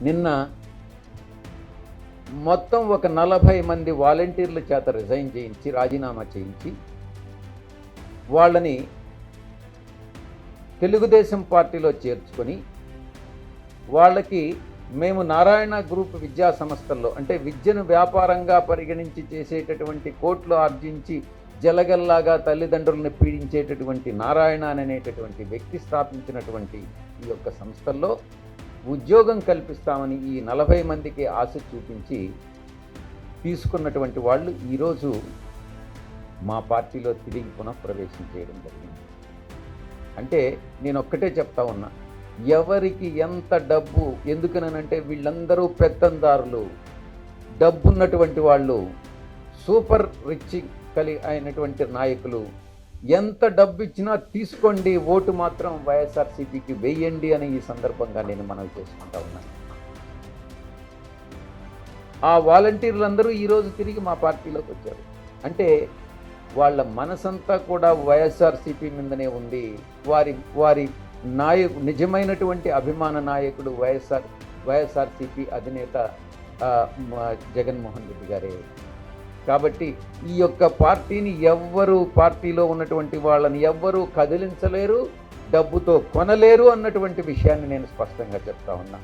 నిన్న మొత్తం ఒక నలభై మంది వాలంటీర్ల చేత రిజైన్ చేయించి రాజీనామా చేయించి వాళ్ళని తెలుగుదేశం పార్టీలో చేర్చుకొని వాళ్ళకి మేము నారాయణ గ్రూప్ విద్యా సంస్థల్లో అంటే విద్యను వ్యాపారంగా పరిగణించి చేసేటటువంటి కోట్లు ఆర్జించి జలగల్లాగా తల్లిదండ్రులను పీడించేటటువంటి నారాయణ అనేటటువంటి వ్యక్తి స్థాపించినటువంటి ఈ యొక్క సంస్థల్లో ఉద్యోగం కల్పిస్తామని ఈ నలభై మందికి ఆశ చూపించి తీసుకున్నటువంటి వాళ్ళు ఈరోజు మా పార్టీలో తిరిగి పునఃప్రవేశం చేయడం జరిగింది. అంటే నేను ఒక్కటే చెప్తా ఉన్నా ఎవరికి ఎంత డబ్బు ఎందుకనంటే వీళ్ళందరూ పెత్తందారులు డబ్బున్నటువంటి వాళ్ళు సూపర్ రిచ్ కలి అయినటువంటి నాయకులు ఎంత డబ్బు ఇచ్చినా తీసుకోండి ఓటు మాత్రం వైఎస్ఆర్సీపీకి వెయ్యండి అని ఈ సందర్భంగా నేను మనవి చేసుకుంటా ఉన్నాను. ఆ వాలంటీర్లందరూ ఈరోజు తిరిగి మా పార్టీలోకి వచ్చారు. అంటే వాళ్ళ మనసంతా కూడా వైఎస్ఆర్సీపీ మీదనే ఉంది. వారి వారి నాయకు నిజమైనటువంటి అభిమాన నాయకుడు వైఎస్ఆర్ వైఎస్ఆర్సీపీ అధినేత జగన్మోహన్ రెడ్డి గారే. కాబట్టి ఈ యొక్క పార్టీని ఎవ్వరు పార్టీలో ఉన్నటువంటి వాళ్ళని ఎవ్వరూ కదిలించలేరు డబ్బుతో కొనలేరు అన్నటువంటి విషయాన్ని నేను స్పష్టంగా చెప్తా ఉన్నా.